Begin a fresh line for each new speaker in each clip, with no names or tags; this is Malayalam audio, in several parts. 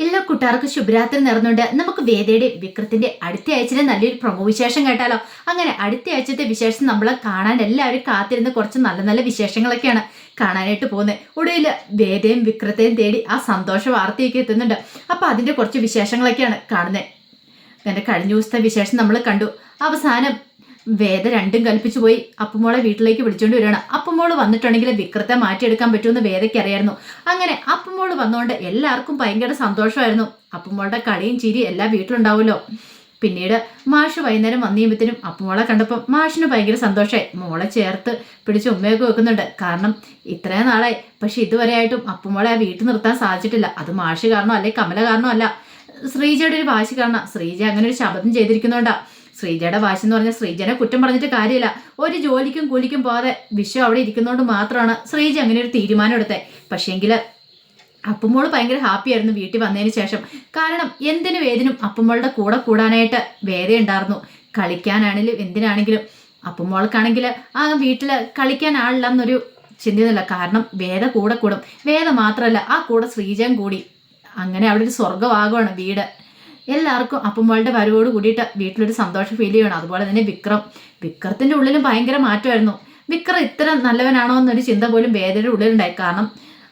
എല്ലാ കൂട്ടുകാർക്കും ശുഭരാത്രി നേർന്നുകൊണ്ട് നമുക്ക് വേദയുടെ വിക്രത്തിന്റെ അടുത്ത ആഴ്ചയിലെ നല്ലൊരു പ്രമോ വിശേഷം കേട്ടാലോ? അങ്ങനെ അടുത്ത ആഴ്ചത്തെ വിശേഷം നമ്മൾ കാണാൻ എല്ലാവരും കാത്തിരുന്ന് കുറച്ച് നല്ല നല്ല വിശേഷങ്ങളൊക്കെയാണ് കാണാനായിട്ട് പോകുന്നത്. ഒടുവിൽ വേദയും വിക്രത്തെയും തേടി ആ സന്തോഷ വാർത്തയൊക്കെ എത്തുന്നുണ്ട്. അപ്പൊ അതിന്റെ കുറച്ച് വിശേഷങ്ങളൊക്കെയാണ് കാണുന്നത്. അങ്ങനെ കഴിഞ്ഞ ദിവസത്തെ വിശേഷം നമ്മൾ കണ്ടു. അവസാനം വേദ രണ്ടും കൽപ്പിച്ചു പോയി. അപ്പുമോളെ വീട്ടിലേക്ക് വിളിച്ചുകൊണ്ട് വരികയാണ്. അപ്പുമോൾ വന്നിട്ടുണ്ടെങ്കിൽ വിക്രത്തെ മാറ്റിയെടുക്കാൻ പറ്റുമെന്ന് വേദയ്ക്ക് അറിയായിരുന്നു അങ്ങനെ അപ്പുമോൾ വന്നുകൊണ്ട് എല്ലാവർക്കും ഭയങ്കര സന്തോഷമായിരുന്നു. അപ്പുമോളുടെ കളിയും ചിരി എല്ലാ വീട്ടിലുണ്ടാവുമല്ലോ. പിന്നീട് മാഷ് വൈകുന്നേരം വന്നു കഴിയുമ്പത്തിനും അപ്പുമോളെ കണ്ടപ്പോൾ മാഷിന് ഭയങ്കര സന്തോഷമായി. മോളെ ചേർത്ത് പിടിച്ച് ഉമ്മയൊക്കെ വെക്കുന്നുണ്ട്. കാരണം ഇത്രയും നാളായി. പക്ഷെ ഇതുവരെ ആയിട്ടും അപ്പുമോളെ ആ വീട്ടിൽ നിർത്താൻ സാധിച്ചിട്ടില്ല. അത് മാഷ് കാരണോ അല്ലെ കമല കാരണോ അല്ല. ശ്രീജയുടെ ഒരു വാശി കാരണം ശ്രീജ അങ്ങനെ ഒരു ശബ്ദം ചെയ്തിരിക്കുന്നുണ്ടാ. ശ്രീജയുടെ വാശി എന്ന് പറഞ്ഞാൽ ശ്രീജനെ കുറ്റം പറഞ്ഞിട്ട് കാര്യമില്ല. ഒരു ജോലിക്കും കൂലിക്കും പോകാതെ വിശ്വം അവിടെ ഇരിക്കുന്നതുകൊണ്ട് മാത്രമാണ് ശ്രീജ അങ്ങനെ ഒരു തീരുമാനം എടുത്തത് പക്ഷേങ്കിൽ അപ്പുമോൾ ഭയങ്കര ഹാപ്പി ആയിരുന്നു വീട്ടിൽ വന്നതിന് ശേഷം. കാരണം എന്തിനു വേദനും അപ്പുമോളുടെ കൂടെ കൂടാനായിട്ട് വേദയുണ്ടായിരുന്നു കളിക്കാനാണെങ്കിലും എന്തിനാണെങ്കിലും അപ്പുമോൾക്കാണെങ്കിൽ ആ വീട്ടിൽ കളിക്കാൻ ആളില്ല എന്നൊരു ചിന്തയൊന്നുമില്ല. കാരണം വേദ കൂടെ കൂടും. വേദ മാത്രമല്ല ആ കൂടെ ശ്രീജയും കൂടി. അങ്ങനെ അവിടെ ഒരു സ്വർഗമാകുവാണ് വീട്. എല്ലാവർക്കും അപ്പുമ്മളുടെ വരവോട് കൂടിയിട്ട് വീട്ടിലൊരു സന്തോഷം ഫീൽ ചെയ്യണം. അതുപോലെ തന്നെ വിക്രം. വിക്രത്തിന്റെ ഉള്ളിലും ഭയങ്കര മാറ്റമായിരുന്നു. വിക്രം ഇത്ര നല്ലവനാണോ എന്നൊരു ചിന്ത പോലും വേദയുടെ ഉള്ളിലുണ്ടായി. കാരണം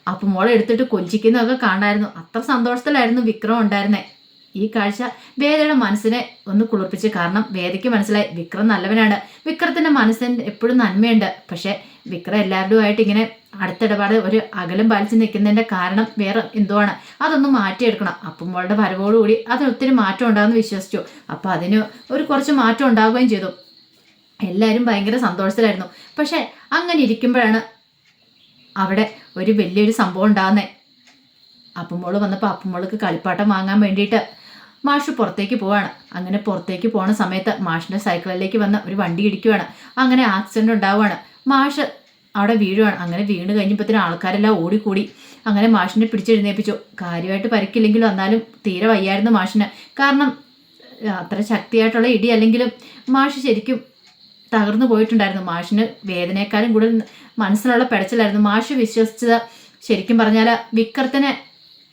അപ്പുമോളെ എടുത്തിട്ട് കൊഞ്ചിക്കുന്നതൊക്കെ കാണായിരുന്നു. അത്ര സന്തോഷത്തിലായിരുന്നു വിക്രം ഉണ്ടായിരുന്നത് ഈ കാഴ്ച വേദയുടെ മനസ്സിനെ ഒന്ന് കുളിർപ്പിച്ച്. കാരണം വേദയ്ക്ക് മനസ്സിലായി വിക്രം നല്ലവനാണ്. വിക്രത്തിന്റെ മനസ്സിന് എപ്പോഴും നന്മയുണ്ട്. പക്ഷെ വിക്രം എല്ലാവരുമായിട്ട് ഇങ്ങനെ അടുത്തിടപാട് ഒരു അകലം പാലിച്ച് നിൽക്കുന്നതിന്റെ കാരണം വേറെ എന്തോ ആണ് അതൊന്ന് മാറ്റിയെടുക്കണം. അപ്പുമ്പോളുടെ വരവോടുകൂടി അതിന് ഒത്തിരി മാറ്റം ഉണ്ടാകുമെന്ന് വിശ്വസിച്ചു. അപ്പോൾ അതിന് ഒരു കുറച്ച് മാറ്റം ഉണ്ടാവുകയും ചെയ്തു. എല്ലാവരും ഭയങ്കര സന്തോഷത്തിലായിരുന്നു. പക്ഷേ അങ്ങനെ ഇരിക്കുമ്പോഴാണ് അവിടെ ഒരു വലിയൊരു സംഭവം ഉണ്ടാകുന്നത് അപ്പുമോൾ വന്നപ്പോൾ അപ്പുമോൾക്ക് കളിപ്പാട്ടം വാങ്ങാൻ വേണ്ടിയിട്ട് മാഷ് പുറത്തേക്ക് പോവാണ്. അങ്ങനെ പുറത്തേക്ക് പോണ സമയത്ത് മാഷിന്റെ സൈക്കിളിലേക്ക് വന്ന് ഒരു വണ്ടി ഇടിക്കുവാണ്. അങ്ങനെ ആക്സിഡന്റ് ഉണ്ടാവുകയാണ് മാഷ് അവിടെ വീഴുവാണ് അങ്ങനെ വീണ് കഴിഞ്ഞപ്പോഴത്തേനും ആൾക്കാരെല്ലാം ഓടിക്കൂടി. അങ്ങനെ മാഷിനെ പിടിച്ചെഴുന്നേപ്പിച്ചു. കാര്യമായിട്ട് പരിക്കില്ലെങ്കിലും എന്നാലും തീരെ വയ്യായിരുന്നു മാഷിന്. കാരണം അത്ര ശക്തിയായിട്ടുള്ള ഇടി അല്ലെങ്കിലും മാഷ് ശരിക്കും തകർന്നു പോയിട്ടുണ്ടായിരുന്നു. മാഷിന് വേദനയെക്കാളും കൂടുതൽ മനസ്സിലുള്ള പിടച്ചിലായിരുന്നു. മാഷ് വിശ്വസിച്ചത് ശരിക്കും പറഞ്ഞാൽ വിക്രത്തിനെ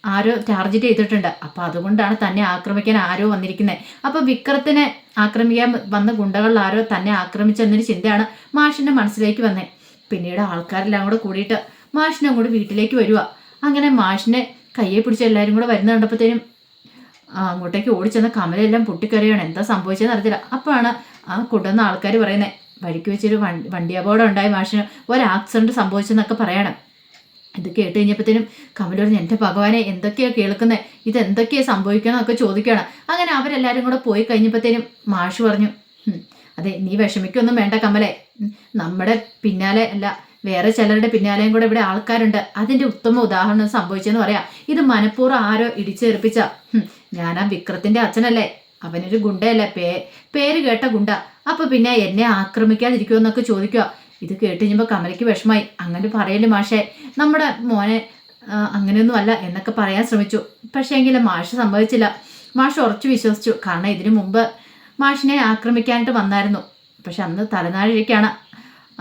ആരോ ടാർജറ്റ് ചെയ്തിട്ടുണ്ട്. അപ്പം അതുകൊണ്ടാണ് തന്നെ ആക്രമിക്കാൻ ആരോ വന്നിരിക്കുന്നത്. അപ്പം വിക്രത്തിനെ ആക്രമിക്കാൻ വന്ന ഗുണ്ടകളിൽ ആരോ തന്നെ ആക്രമിച്ചെന്നൊരു ചിന്തയാണ് മാഷിന്റെ മനസ്സിലേക്ക് വന്നേ. പിന്നീട് ആൾക്കാരെല്ലാം കൂടെ കൂടിയിട്ട് മാഷിനെ അങ്ങോട്ട് വീട്ടിലേക്ക് വരിക അങ്ങനെ മാഷിനെ കയ്യെ പിടിച്ച് എല്ലാവരും കൂടെ വരുന്ന കണ്ടപ്പോഴത്തേനും അങ്ങോട്ടേക്ക് ഓടിച്ചെന്ന കമലെല്ലാം പൊട്ടിക്കറിയാണ് എന്താ സംഭവിച്ചതെന്ന് അറിയത്തില്ല. അപ്പോഴാണ് ആ കൊണ്ടുവന്ന ആൾക്കാർ പറയുന്നത് വഴിക്ക് വെച്ചൊരു വണ്ടി വണ്ടി അപകടം ഉണ്ടായി മാഷിന്. ഒരു ആക്സിഡന്റ് സംഭവിച്ചെന്നൊക്കെ പറയണം. ഇത് കേട്ട് കഴിഞ്ഞപ്പോഴത്തേനും കമൽ പറഞ്ഞു എന്റെ ഭഗവാനെ എന്തൊക്കെയാണ് കേൾക്കുന്നത് ഇത് എന്തൊക്കെയാ സംഭവിക്കണമെന്നൊക്കെ ചോദിക്കുകയാണ്. അങ്ങനെ അവരെല്ലാവരും കൂടെ പോയി കഴിഞ്ഞപ്പോഴത്തേനും മാഷ് പറഞ്ഞു അതെ നീ വിഷമിക്കൊന്നും വേണ്ട കമലെ. നമ്മുടെ പിന്നാലെ അല്ല വേറെ ചിലരുടെ പിന്നാലെയും കൂടെ ഇവിടെ ആൾക്കാരുണ്ട്. അതിന്റെ ഉത്തമ ഉദാഹരണം സംഭവിച്ചെന്ന് പറയാം. ഇത് മനഃപൂർവം ആരോ ഇടിച്ചേർപ്പിച്ച ഞാൻ ആ വിക്രത്തിന്റെ അച്ഛനല്ലേ? അവനൊരു ഗുണ്ടയല്ലേ? പേ പേര് കേട്ട ഗുണ്ട. അപ്പൊ പിന്നെ എന്നെ ആക്രമിക്കാതിരിക്കുമോ എന്നൊക്കെ ചോദിക്കുക. ഇത് കേട്ട് കഴിഞ്ഞപ്പോൾ കമലയ്ക്ക് വിഷമായി. അങ്ങനെ പറയൽ മാഷെ. നമ്മുടെ മോനെ അങ്ങനെയൊന്നും അല്ല എന്നൊക്കെ പറയാൻ ശ്രമിച്ചു. പക്ഷേ എങ്കിലും മാഷ് സംഭവിച്ചില്ല. മാഷ് ഉറച്ചു വിശ്വസിച്ചു. കാരണം ഇതിനു മുമ്പ് മാഷിനെ ആക്രമിക്കാനായിട്ട് വന്നായിരുന്നു. പക്ഷെ അന്ന് തലനാഴിലേക്കാണ്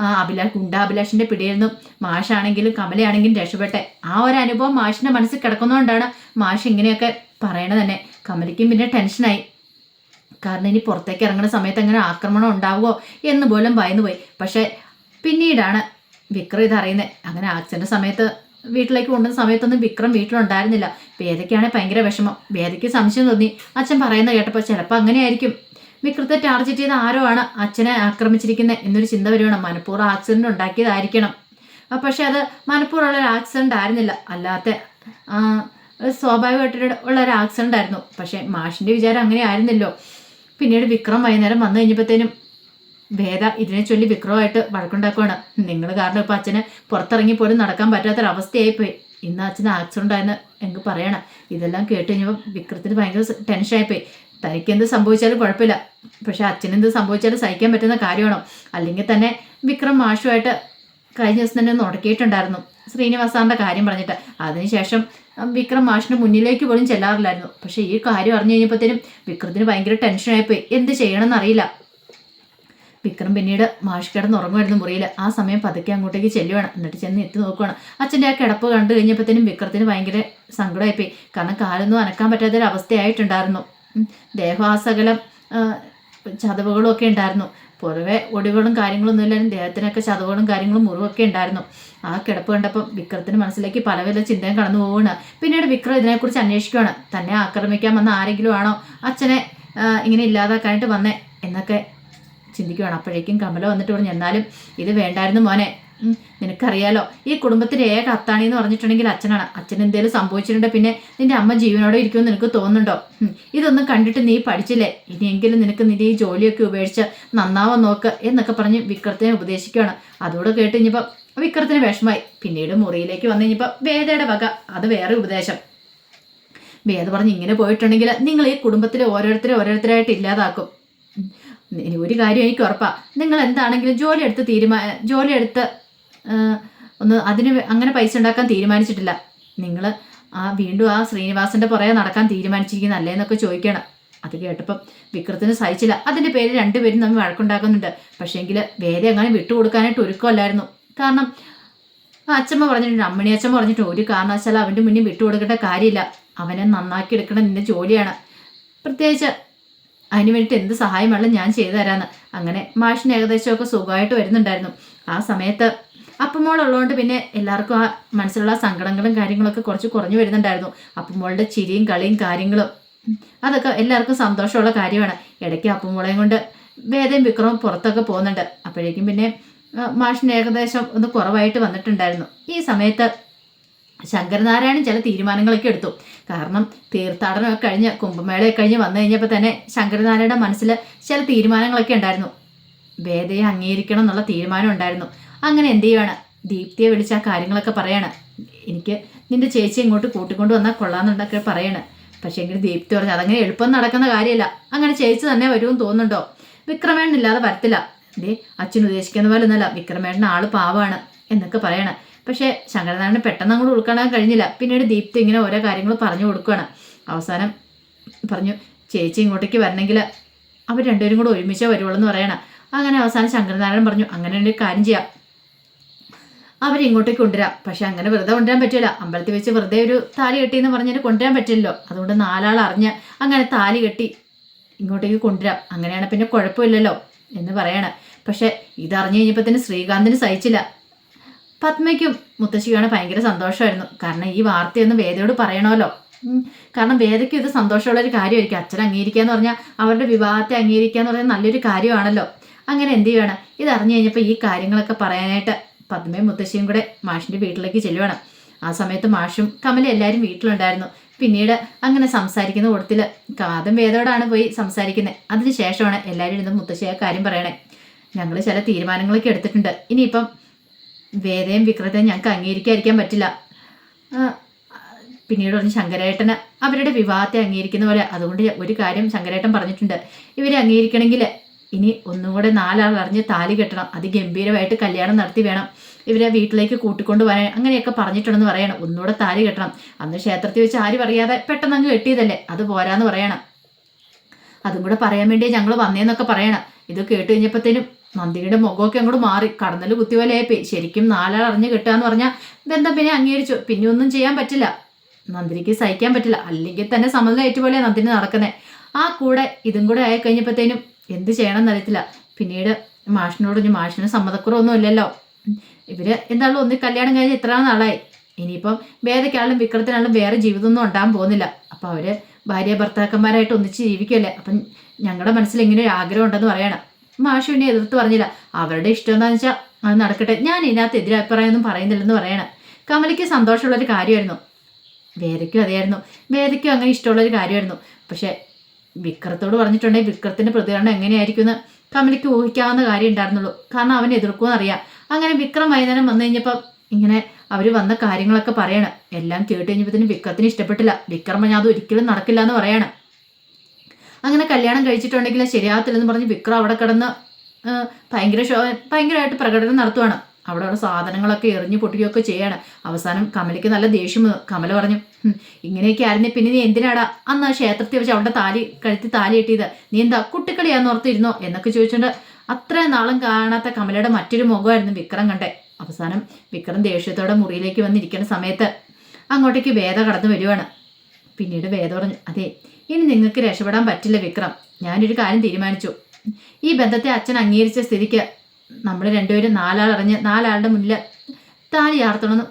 അഭിലാഷ് ഗുണ്ടാഭിലാഷിന്റെ പിടിയിൽ നിന്നും മാഷാണെങ്കിലും കമലയാണെങ്കിലും രക്ഷപ്പെട്ടെ. ആ ഒരു അനുഭവം മാഷിന്റെ മനസ്സിൽ കിടക്കുന്നതുകൊണ്ടാണ് മാഷ് ഇങ്ങനെയൊക്കെ പറയണത് തന്നെ. കമലയ്ക്കും പിന്നെ ടെൻഷനായി. കാരണം ഇനി പുറത്തേക്ക് ഇറങ്ങുന്ന സമയത്ത് അങ്ങനെ ആക്രമണം ഉണ്ടാവുമോ എന്ന് പോലും ഭയന്നു പോയി പക്ഷെ പിന്നീടാണ് വിക്രം ഇത് അറിയുന്നത്. അങ്ങനെ ആക്സിഡന്റ് സമയത്ത് വീട്ടിലേക്ക് കൊണ്ടുവന്ന സമയത്തൊന്നും വിക്രം വീട്ടിലുണ്ടായിരുന്നില്ല. വേദയ്ക്കാണെങ്കിൽ ഭയങ്കര വിഷമം. വേദയ്ക്ക് സംശയം തോന്നി. അച്ഛൻ പറയുന്നത് കേട്ടപ്പോൾ ചിലപ്പോൾ അങ്ങനെയായിരിക്കും. വിക്രത്തെ ടാർജറ്റ് ചെയ്ത ആരോ ആണ് അച്ഛനെ ആക്രമിച്ചിരിക്കുന്നത് എന്നൊരു ചിന്ത വരുവാണ്. മനഃപൂർവം ആക്സിഡന്റ് ഉണ്ടാക്കിയതായിരിക്കണം. പക്ഷെ അത് മനഃപൂർവമുള്ള ഒരു ആക്സിഡന്റ് ആയിരുന്നില്ല. അല്ലാത്ത സ്വാഭാവികമായിട്ട് ഉള്ള ഒരു ആക്സിഡന്റ് ആയിരുന്നു. പക്ഷെ മാഷിന്റെ വിചാരം അങ്ങനെ ആയിരുന്നല്ലോ. പിന്നീട് വിക്രം വൈകുന്നേരം വന്നു കഴിഞ്ഞപ്പോഴത്തേനും വേദ ഇതിനെ ചൊല്ലി വിക്രമായിട്ട് വഴക്കുണ്ടാക്കുവാണ്. നിങ്ങൾ കാരണം ഇപ്പൊ അച്ഛന് പുറത്തിറങ്ങി പോലും നടക്കാൻ പറ്റാത്തൊരവസ്ഥയായിപ്പോയി. ഇന്ന് അച്ഛന് ആക്സിഡന്റ് ആയെന്ന് എനിക്ക് പറയണം. ഇതെല്ലാം കേട്ട് കഴിഞ്ഞപ്പോൾ വിക്രത്തിന് ഭയങ്കര ടെൻഷനായിപ്പോയി തനിക്ക് എന്ത് സംഭവിച്ചാലും കുഴപ്പമില്ല. പക്ഷെ അച്ഛനെന്ത് സംഭവിച്ചാലും സഹിക്കാൻ പറ്റുന്ന കാര്യമാണോ? അല്ലെങ്കിൽ തന്നെ വിക്രം മാഷുമായിട്ട് കഴിഞ്ഞ ദിവസം തന്നെ ഒന്ന് ഉടക്കിയിട്ടുണ്ടായിരുന്നു. ശ്രീനിവാസാറിന്റെ കാര്യം പറഞ്ഞിട്ട്. അതിനുശേഷം വിക്രം മാഷിന് മുന്നിലേക്ക് പോലും ചെല്ലാറില്ലായിരുന്നു. പക്ഷെ ഈ കാര്യം അറിഞ്ഞു കഴിഞ്ഞപ്പോഴത്തേനും വിക്രത്തിന് ഭയങ്കര ടെൻഷനായിപ്പോയി. എന്ത് ചെയ്യണമെന്ന് അറിയില്ല. വിക്രം പിന്നീട് മാഷ് കിടന്ന് ഉറങ്ങുമായിരുന്നു മുറിയിൽ ആ സമയം പതുക്കെ അങ്ങോട്ടേക്ക് ചെല്ലുവാണ്. എന്നിട്ട് ചെന്ന് എത്തി നോക്കുവാണ്. അച്ഛന്റെ ആ കിടപ്പ് കണ്ടു കഴിഞ്ഞപ്പോഴത്തേനും വിക്രത്തിന് ഭയങ്കര സങ്കടമായിപ്പോയി. കാരണം കാലൊന്നും അനക്കാൻ പറ്റാത്തൊരവസ്ഥയായിട്ടുണ്ടായിരുന്നു. ദേഹാസകലം ചതവുകളും ഒക്കെ ഉണ്ടായിരുന്നു. പൊതുവെ ഒടിവുകളും കാര്യങ്ങളൊന്നും ഇല്ലായിരുന്നു. ദേഹത്തിനൊക്കെ ചതവുകളും കാര്യങ്ങളും മുറിവൊക്കെ ഉണ്ടായിരുന്നു. ആ കിടപ്പ് കണ്ടപ്പോൾ വിക്രത്തിന് മനസ്സിലേക്ക് പല പല ചിന്തയും കടന്നു പോവുകയാണ്. പിന്നീട് വിക്രം ഇതിനെക്കുറിച്ച് അന്വേഷിക്കുകയാണ്. തന്നെ ആക്രമിക്കാൻ വന്ന ആരെങ്കിലും ആണോ? അച്ഛനെ ഇങ്ങനെ ഇല്ലാതാക്കാനായിട്ട് വന്നേ? എന്നൊക്കെ ചിന്തിക്കുകയാണ്. അപ്പോഴേക്കും കമല വന്നിട്ട് പറഞ്ഞു എന്നാലും ഇത് വേണ്ടായിരുന്നു മോനെ. നിനക്കറിയാലോ ഈ കുടുംബത്തിലെ ഏക അത്താണി എന്ന് പറഞ്ഞിട്ടുണ്ടെങ്കിൽ അച്ഛനാണ്. അച്ഛൻ എന്തേലും സംഭവിച്ചിട്ടുണ്ടെങ്കിൽ പിന്നെ നിന്റെ അമ്മ ജീവനോടെ ഇരിക്കുമെന്ന് നിനക്ക് തോന്നുന്നുണ്ടോ? ഇതൊന്നും കണ്ടിട്ട് നീ പഠിച്ചില്ലേ? ഇനിയെങ്കിലും നിനക്ക് നിന്റെ ഈ ജോലിയൊക്കെ ഉപേക്ഷിച്ച് നന്നാവാൻ നോക്ക് എന്നൊക്കെ പറഞ്ഞ് വിക്രത്തിനെ ഉപദേശിക്കുകയാണ്. അതോട് കേട്ട് ഇനിയിപ്പോൾ വിക്രത്തിന് വിഷമായി പിന്നീട് മുറിയിലേക്ക് വന്നു കഴിഞ്ഞപ്പോൾ വേദയുടെ വക അത് വേറെ ഉപദേശം. വേദ പറഞ്ഞ് ഇങ്ങനെ പോയിട്ടുണ്ടെങ്കിൽ നിങ്ങൾ ഈ കുടുംബത്തിലെ ഓരോരുത്തരെ ഓരോരുത്തരായിട്ട് ഇല്ലാതാക്കും. ഒരു കാര്യം എനിക്ക് ഉറപ്പാ. നിങ്ങൾ എന്താണെങ്കിലും ജോലി എടുത്ത് തീരുമാന ജോലി എടുത്ത് ഒന്ന് അതിന് അങ്ങനെ പൈസ ഉണ്ടാക്കാൻ തീരുമാനിച്ചിട്ടില്ല. നിങ്ങൾ ആ വീണ്ടും ആ ശ്രീനിവാസന്റെ പുറകെ നടക്കാൻ തീരുമാനിച്ചിരിക്കുന്ന അല്ലേ എന്നൊക്കെ ചോദിക്കണം. അത് കേട്ടപ്പം വിക്രത്തിന് സഹിച്ചില്ല. അതിന്റെ പേര് രണ്ടുപേരും തമ്മിൽ വഴക്കുണ്ടാക്കുന്നുണ്ട്. പക്ഷേങ്കിൽ വേദ അങ്ങനെ വിട്ടുകൊടുക്കാനായിട്ട് ഒരുക്കമല്ലായിരുന്നു. കാരണം അച്ഛമ്മ പറഞ്ഞിട്ടുണ്ട് അമ്മണി അച്ഛമ്മ പറഞ്ഞിട്ടുണ്ട് ഒരു കാരണവശാലും അവന്റെ മുന്നിൽ വിട്ടുകൊടുക്കേണ്ട കാര്യമില്ല. അവനെ നന്നാക്കി എടുക്കണം നിന്റെ ജോലിയാണ്. പ്രത്യേകിച്ച് അതിന് വേണ്ടിയിട്ട് എന്ത് സഹായം വേണം ഞാൻ ചെയ്തു തരാമെന്ന് അങ്ങനെ മാഷിന് ഏകദേശമൊക്കെ സുഖമായിട്ട് വരുന്നുണ്ടായിരുന്നു. ആ സമയത്ത് അപ്പമോളുള്ളതുകൊണ്ട് പിന്നെ എല്ലാവർക്കും ആ മനസ്സിലുള്ള സങ്കടങ്ങളും കാര്യങ്ങളൊക്കെ കുറച്ച് കുറഞ്ഞു വരുന്നുണ്ടായിരുന്നു. അപ്പമോളുടെ ചിരിയും കളിയും കാര്യങ്ങളും അതൊക്കെ എല്ലാവർക്കും സന്തോഷമുള്ള കാര്യമാണ്. ഇടയ്ക്ക് അപ്പമോളെയും കൊണ്ട് വേദയും വിക്രമം പുറത്തൊക്കെ പോകുന്നുണ്ട്. അപ്പോഴേക്കും പിന്നെ മാഷിന് ഏകദേശം ഒന്ന് കുറവായിട്ട് വന്നിട്ടുണ്ടായിരുന്നു. ഈ സമയത്ത് ശങ്കരനാരായണൻ ചില തീരുമാനങ്ങളൊക്കെ എടുത്തു. കാരണം തീർത്ഥാടനമൊക്കെ കഴിഞ്ഞ് കുംഭമേളയൊക്കെ കഴിഞ്ഞ് വന്നു കഴിഞ്ഞപ്പോൾ തന്നെ ശങ്കരനാരായണ മനസ്സിൽ ചില തീരുമാനങ്ങളൊക്കെ ഉണ്ടായിരുന്നു. വേദയെ അംഗീകരിക്കണം എന്നുള്ള തീരുമാനം ഉണ്ടായിരുന്നു. അങ്ങനെ എന്ത് ചെയ്യുവാണ്? ദീപ്തിയെ വിളിച്ച് ആ കാര്യങ്ങളൊക്കെ പറയാണ്. എനിക്ക് നിന്റെ ചേച്ചി ഇങ്ങോട്ട് കൂട്ടിക്കൊണ്ട് വന്നാൽ കൊള്ളാമെന്നുണ്ടൊക്കെ പറയാണ്. പക്ഷേ എങ്കിൽ ദീപ്തി പറഞ്ഞു അതങ്ങനെ എളുപ്പം നടക്കുന്ന കാര്യമല്ല. അങ്ങനെ ചേച്ചി തന്നെ വരുമെന്ന് തോന്നുന്നുണ്ടോ? വിക്രമേട്ടനില്ലാതെ വരത്തില്ല. ദേ അച്ഛൻ ഉദ്ദേശിക്കുന്ന പോലെ ഒന്നല്ല വിക്രമേട്ടൻ ആൾ പാവാണ് എന്നൊക്കെ പറയണ. പക്ഷേ ശങ്കരനാരായണൻ പെട്ടെന്ന് അങ്ങോട്ട് ഉൾക്കൊള്ളാൻ കഴിഞ്ഞില്ല. പിന്നീട് ദീപ്തി ഇങ്ങനെ ഓരോ കാര്യങ്ങൾ പറഞ്ഞു കൊടുക്കുകയാണ് അവസാനം പറഞ്ഞു ചേച്ചി ഇങ്ങോട്ടേക്ക് വരണമെങ്കിൽ അവർ രണ്ടുപേരും കൂടെ ഒരുമിച്ചേ വരുവുള്ളൂ എന്ന് പറയണം. അങ്ങനെ അവസാനം ശങ്കരനാരായണൻ പറഞ്ഞു അങ്ങനെ ഒരു കാര്യം ചെയ്യാം. അവരിങ്ങോട്ടേക്ക് കൊണ്ടുവരാം. പക്ഷെ അങ്ങനെ വെറുതെ കൊണ്ടുവരാൻ പറ്റില്ല. അമ്പലത്തിൽ വെച്ച് വെറുതെ ഒരു താലി കെട്ടി എന്ന് പറഞ്ഞാൽ കൊണ്ടുവരാൻ പറ്റില്ലല്ലോ. അതുകൊണ്ട് നാലാൾ അറിഞ്ഞ് അങ്ങനെ താലി കെട്ടി ഇങ്ങോട്ടേക്ക് കൊണ്ടുവരാം. അങ്ങനെയാണ് പിന്നെ കുഴപ്പമില്ലല്ലോ എന്ന് പറയണം. പക്ഷെ ഇതറിഞ്ഞു കഴിഞ്ഞപ്പോൾ തന്നെ ശ്രീകാന്തിന് സഹിച്ചില്ല. പത്മയ്ക്കും മുത്തശ്ശിക്കാണ് ഭയങ്കര സന്തോഷമായിരുന്നു. കാരണം ഈ വാർത്തയൊന്നും വേദയോട് പറയണമല്ലോ. കാരണം വേദയ്ക്കും ഇത് സന്തോഷമുള്ളൊരു കാര്യമായിരിക്കും. അച്ഛൻ അംഗീകരിക്കുക എന്ന് പറഞ്ഞാൽ അവരുടെ വിവാഹത്തെ അംഗീകരിക്കുക എന്ന് പറഞ്ഞാൽ നല്ലൊരു കാര്യമാണല്ലോ. അങ്ങനെ എന്ത് ചെയ്യണം? ഇത് അറിഞ്ഞു കഴിഞ്ഞപ്പോൾ ഈ കാര്യങ്ങളൊക്കെ പറയാനായിട്ട് പത്മയും മുത്തശ്ശിയും കൂടെ മാഷിന്റെ വീട്ടിലേക്ക് ചെല്ലുവാണ്. ആ സമയത്ത് മാഷും കമലും എല്ലാവരും വീട്ടിലുണ്ടായിരുന്നു. പിന്നീട് അങ്ങനെ സംസാരിക്കുന്ന കൂട്ടത്തിൽ കാതും വേദോടാണ് പോയി സംസാരിക്കുന്നത് അതിനുശേഷമാണ് എല്ലാവരും ഇരുന്ന് മുത്തശ്ശിയെ കാര്യം പറയണേ. ഞങ്ങൾ ചില തീരുമാനങ്ങളൊക്കെ എടുത്തിട്ടുണ്ട്. ഇനിയിപ്പം വേദയും വിക്രതയും ഞങ്ങൾക്ക് അംഗീകരിക്കാതിരിക്കാൻ പറ്റില്ല. പിന്നീട് പറഞ്ഞു ശങ്കരേട്ടന് അവരുടെ വിവാഹത്തെ അംഗീകരിക്കുന്ന പോലെ. അതുകൊണ്ട് ഒരു കാര്യം ശങ്കരേട്ടൻ പറഞ്ഞിട്ടുണ്ട്. ഇവരെ അംഗീകരിക്കണമെങ്കിൽ ഇനി ഒന്നും കൂടെ നാലാൾ അറിഞ്ഞ് താലി കെട്ടണം. അതിഗംഭീരമായിട്ട് കല്യാണം നടത്തി വേണം. ഇവരെ വീട്ടിലേക്ക് കൂട്ടിക്കൊണ്ട് പോകാൻ അങ്ങനെയൊക്കെ പറഞ്ഞിട്ടുണ്ടെന്ന് പറയണം. ഒന്നുകൂടെ താലി കെട്ടണം. അന്ന് ക്ഷേത്രത്തിൽ വെച്ച് ആരും അറിയാതെ പെട്ടെന്ന് അങ്ങ് കെട്ടിയതല്ലേ? അത് പോരാന്ന് പറയണം. അതും കൂടെ പറയാൻ വേണ്ടി ഞങ്ങൾ വന്നേന്നൊക്കെ പറയണം. ഇത് കേട്ട് കഴിഞ്ഞപ്പോഴത്തേനും നന്ദിനിയുടെ മുഖമൊക്കെ അങ്ങോട്ട് മാറി. കടന്നൽ കുത്തിവലയായിപ്പോയി. ശരിക്കും നാലാൾ അറിഞ്ഞ് കിട്ടുകയെന്ന് പറഞ്ഞാൽ ബന്ധം പിന്നെ അംഗീകരിച്ചു? പിന്നെ ഒന്നും ചെയ്യാൻ പറ്റില്ല. നന്ദിനിക്ക് സഹിക്കാൻ പറ്റില്ല. അല്ലെങ്കിൽ തന്നെ സമ്മതം പോലെ നന്ദിനി നടക്കുന്നത് ആ കൂടെ ഇതും കൂടെ ആയി കഴിഞ്ഞപ്പോഴത്തേനും എന്ത് ചെയ്യണമെന്ന് എന്നറിയത്തില്ല പിന്നീട് മാഷിനോട് ഇനി മാഷിന് സമ്മതക്കുറവൊന്നും ഇല്ലല്ലോ. ഇവർ എന്തായാലും ഒന്ന് കല്യാണം കഴിഞ്ഞ് ഇത്ര നാളായി. ഇനിയിപ്പം വേദയ്ക്കാളും വിക്രത്തിനാളും വേറെ ജീവിതമൊന്നും ഉണ്ടാകാൻ പോകുന്നില്ല. അപ്പം അവർ ഭാര്യ ഭർത്താക്കന്മാരായിട്ട് ഒന്നിച്ച് ജീവിക്കുമല്ലേ അപ്പം ഞങ്ങളുടെ മനസ്സിൽ ഇങ്ങനെ ഒരു ആഗ്രഹം ഉണ്ടെന്ന് പറയണം. മാഷു എന്നെ എതിർത്ത് പറഞ്ഞില്ല. അവരുടെ ഇഷ്ടം എന്താണെന്ന് വെച്ചാൽ അത് നടക്കട്ടെ. ഞാൻ ഇതിനകത്ത് എതിരഭിപ്രായമൊന്നും പറയുന്നില്ലെന്ന് പറയണം. കമലയ്ക്ക് സന്തോഷമുള്ളൊരു കാര്യമായിരുന്നു. വേദയ്ക്കും അതായിരുന്നു വേദയ്ക്കും അങ്ങനെ ഇഷ്ടമുള്ളൊരു കാര്യമായിരുന്നു. പക്ഷേ വിക്രത്തോട് പറഞ്ഞിട്ടുണ്ടെങ്കിൽ വിക്രത്തിന്റെ പ്രതികരണം എങ്ങനെയായിരിക്കും എന്ന് കമലിക്ക് ഊഹിക്കാവുന്ന കാര്യം ഉണ്ടായിരുന്നുള്ളൂ. കാരണം അവൻ എതിർക്കുമെന്ന് അറിയാം. അങ്ങനെ വിക്രം വൈകുന്നേരം വന്നു കഴിഞ്ഞപ്പോൾ ഇങ്ങനെ അവർ വന്ന കാര്യങ്ങളൊക്കെ പറയണം. എല്ലാം കേട്ട് കഴിഞ്ഞപ്പോഴത്തേനും വിക്രത്തിന് ഇഷ്ടപ്പെട്ടില്ല. വിക്രം പറഞ്ഞാൽ അത് ഒരിക്കലും നടക്കില്ല എന്ന് പറയണം. അങ്ങനെ കല്യാണം കഴിച്ചിട്ടുണ്ടെങ്കിൽ ശരിയാകത്തില്ലെന്ന് പറഞ്ഞ് വിക്രം അവിടെ കിടന്ന് ഭയങ്കര ഷോ ഭയങ്കരമായിട്ട് പ്രകടനം നടത്തുവാണ്. അവിടെ ഉള്ള സാധനങ്ങളൊക്കെ എറിഞ്ഞു പൊട്ടിക്കുകയൊക്കെ ചെയ്യാണ്. അവസാനം കമലയ്ക്ക് നല്ല ദേഷ്യം കമല പറഞ്ഞു ഇങ്ങനെയൊക്കെ ആയിരുന്നു പിന്നെ നീ എന്തിനാടാ അന്ന് ആ ക്ഷേത്രത്തിൽ വെച്ച് അവിടെ താലി കഴുത്തി താലി കെട്ടിയത്? നീ എന്താ കുട്ടിക്കളിയാന്ന് ഓർത്തിരുന്നോ? എന്നൊക്കെ ചോദിച്ചുകൊണ്ട് അത്രയും നാളും കാണാത്ത കമലയുടെ മറ്റൊരു മുഖമായിരുന്നു വിക്രം കണ്ടേ. അവസാനം വിക്രം ദേഷ്യത്തോടെ മുറിയിലേക്ക് വന്നിരിക്കുന്ന സമയത്ത് അങ്ങോട്ടേക്ക് വേദ കടന്നു വരുവാണ്. പിന്നീട് വേദ പറഞ്ഞു അതെ ഇനി നിങ്ങൾക്ക് രക്ഷപ്പെടാൻ പറ്റില്ല വിക്രം. ഞാനൊരു കാര്യം തീരുമാനിച്ചു. ഈ ബന്ധത്തെ അച്ഛൻ അംഗീകരിച്ച സ്ഥിതിക്ക് നമ്മൾ രണ്ടുപേരും നാലാൾ അറിഞ്ഞ് നാലാളുടെ മുന്നിൽ താലി ആർത്തണമെന്ന്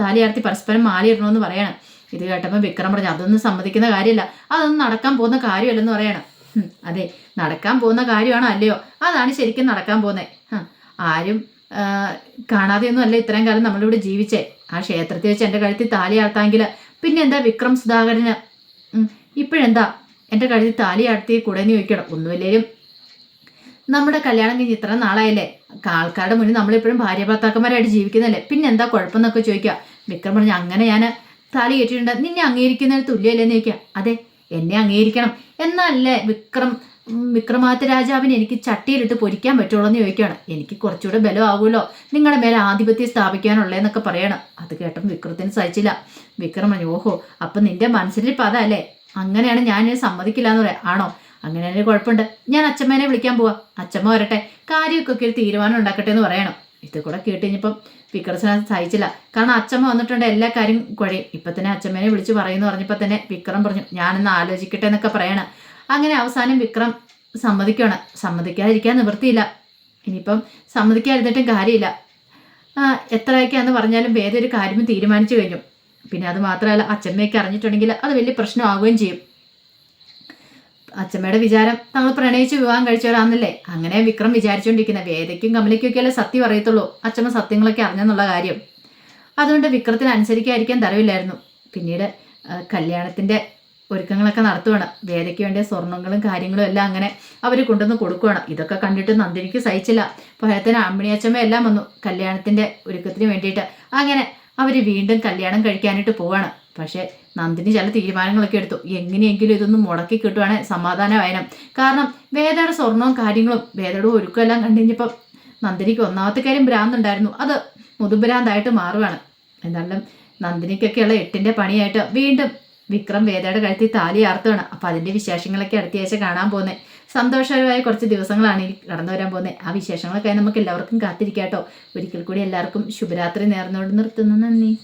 താലി ആർത്തി പരസ്പരം മാലി മാലയിടണമെന്ന് പറയണം. ഇത് കേട്ടപ്പോൾ വിക്രം പറഞ്ഞു അതൊന്നും സമ്മതിക്കുന്ന കാര്യമല്ല അതൊന്നും നടക്കാൻ പോകുന്ന കാര്യമല്ലെന്ന് പറയണം. അതെ നടക്കാൻ പോകുന്ന കാര്യമാണോ അല്ലയോ? അതാണ് ശരിക്കും നടക്കാൻ പോകുന്നത് ആരും കാണാതെയൊന്നും അല്ല ഇത്രയും കാലം നമ്മളിവിടെ ജീവിച്ചേ. ആ ക്ഷേത്രത്തിൽ വെച്ച് എന്റെ കഴുത്തിൽ താലി ആർത്താങ്കിൽ പിന്നെ എന്താ വിക്രം സുധാകരന്? ഇപ്പോഴെന്താ? എന്റെ കഴുത്തിൽ താലി ആർത്തി കൂടെന്ന് ചോദിക്കണം. ഒന്നുമില്ലേലും നമ്മുടെ കല്യാണം കഴിഞ്ഞ് ഇത്ര നാളായല്ലേ? ആൾക്കാരുടെ മുന്നിൽ നമ്മളിപ്പോഴും ഭാര്യ ഭർത്താക്കന്മാരായിട്ട് ജീവിക്കുന്നല്ലേ പിന്നെ എന്താ കുഴപ്പമെന്നൊക്കെ ചോദിക്കുക. വിക്രം പറഞ്ഞു അങ്ങനെ ഞാൻ താലി കെട്ടിയിട്ടുണ്ട്. നിന്നെ അംഗീകരിക്കുന്നതിന് തുല്യമല്ലേന്ന് ചോദിക്കുക. അതെ എന്നെ അംഗീകരിക്കണം. എന്നല്ലേ വിക്രം വിക്രമാദിത്യ രാജാവിന് എനിക്ക് ചട്ടിയിലിട്ട് പൊരിക്കാൻ പറ്റുള്ളൂ എന്ന് ചോദിക്കുകയാണ്. എനിക്ക് കുറച്ചുകൂടെ ബലമാകുമല്ലോ നിങ്ങളുടെ മേലെ ആധിപത്യം സ്ഥാപിക്കാനുള്ളതെന്നൊക്കെ പറയണം. അത് കേട്ടപ്പോൾ വിക്രത്തിന് സഹിച്ചില്ല. വിക്രം പറഞ്ഞു ഓഹോ അപ്പം നിന്റെ മനസ്സിലിപ്പോൾ അതല്ലേ? അങ്ങനെയാണ് ഞാൻ സമ്മതിക്കില്ല എന്ന് പറയാം. ആണോ? അങ്ങനെ ഒരു കുഴപ്പമുണ്ട്. ഞാൻ അച്ഛമ്മേനെ വിളിക്കാൻ പോവാ. അച്ഛമ്മ വരട്ടെ. കാര്യമൊക്കെ ഒരു തീരുമാനം ഉണ്ടാക്കട്ടെ എന്ന് പറയണം. ഇത് കൂടെ കേട്ട് കഴിഞ്ഞപ്പം വിക്രസിനെ സഹിച്ചില്ല. കാരണം അച്ഛമ്മ വന്നിട്ടുണ്ട് എല്ലാ കാര്യം കുഴയും ഇപ്പം തന്നെ അച്ഛമ്മേനെ വിളിച്ച് പറയുന്നു പറഞ്ഞപ്പോൾ തന്നെ വിക്രം പറഞ്ഞു ഞാനൊന്ന് ആലോചിക്കട്ടെ എന്നൊക്കെ പറയണം. അങ്ങനെ അവസാനം വിക്രം സമ്മതിക്കുകയാണ് സമ്മതിക്കാതിരിക്കാൻ നിവൃത്തിയില്ല. ഇനിയിപ്പം സമ്മതിക്കാതിരുന്നിട്ടും കാര്യമില്ല. എത്രയൊക്കെയാന്ന് പറഞ്ഞാലും വേറെ ഒരു കാര്യം തീരുമാനിച്ചു കഴിഞ്ഞു. പിന്നെ അത് മാത്രമല്ല അച്ഛമ്മയൊക്കെ അറിഞ്ഞിട്ടുണ്ടെങ്കിൽ അത് വലിയ പ്രശ്നമാവുകയും ചെയ്യും. അച്ഛമ്മയുടെ വിചാരം തങ്ങൾ പ്രണയിച്ച് വിവാഹം കഴിച്ചവരാന്നല്ലേ? അങ്ങനെ വിക്രം വിചാരിച്ചുകൊണ്ടിരിക്കുന്ന വേദയ്ക്കും കമലയ്ക്കൊക്കെയല്ലേ സത്യം അറിയത്തുള്ളൂ അച്ഛമ്മ സത്യങ്ങളൊക്കെ അറിഞ്ഞെന്നുള്ള കാര്യം. അതുകൊണ്ട് വിക്രത്തിന് അനുസരിക്കാതിരിക്കാൻ തരവില്ലായിരുന്നു പിന്നീട് കല്യാണത്തിന്റെ ഒരുക്കങ്ങളൊക്കെ നടത്തുവാണ്. വേദയ്ക്ക് വേണ്ടിയ സ്വർണങ്ങളും കാര്യങ്ങളും എല്ലാം അങ്ങനെ അവർ കൊണ്ടുവന്ന് കൊടുക്കുവാണ്. ഇതൊക്കെ കണ്ടിട്ട് നന്ദിനിക്ക് സഹിച്ചില്ല. പോയത്തിന് അമ്മിണിയച്ചമ്മ എല്ലാം വന്നു കല്യാണത്തിന്റെ ഒരുക്കത്തിന് വേണ്ടിയിട്ട്. അങ്ങനെ അവർ വീണ്ടും കല്യാണം കഴിക്കാനായിട്ട് പോവാണ്. പക്ഷേ നന്ദിനി ചില തീരുമാനങ്ങളൊക്കെ എടുത്തു. എങ്ങനെയെങ്കിലും ഇതൊന്നും മുടക്കി കിട്ടുവാണെങ്കിൽ സമാധാനമായനം കാരണം വേദയുടെ സ്വർണവും കാര്യങ്ങളും വേദയുടെ ഒരുക്കുമെല്ലാം എല്ലാം കണ്ടു കഴിഞ്ഞപ്പം നന്ദിനിക്ക് ഒന്നാമത്തെ കാര്യം ഭ്രാന്തുണ്ടായിരുന്നു. അത് മുതുഭ്രാന്തായിട്ട് മാറുവാണ്. എന്തായാലും നന്ദിനിക്കൊക്കെയുള്ള എട്ടിന്റെ പണിയായിട്ട് വീണ്ടും വിക്രം വേദയുടെ കഴുത്തിൽ താലി ആർത്തുവാണ്. അപ്പം അതിന്റെ വിശേഷങ്ങളൊക്കെ അടുത്ത ആഴ്ച കാണാൻ പോകുന്നത് സന്തോഷകരമായ കുറച്ച് ദിവസങ്ങളാണ് ഇനി കടന്നു വരാൻ പോകുന്നത് ആ വിശേഷങ്ങളൊക്കെ നമുക്ക് എല്ലാവർക്കും കാത്തിരിക്കാട്ടോ. ഒരിക്കൽ കൂടി എല്ലാവർക്കും ശുഭരാത്രി നേർന്നുകൊണ്ട് നിർത്തുന്നു. നന്ദി.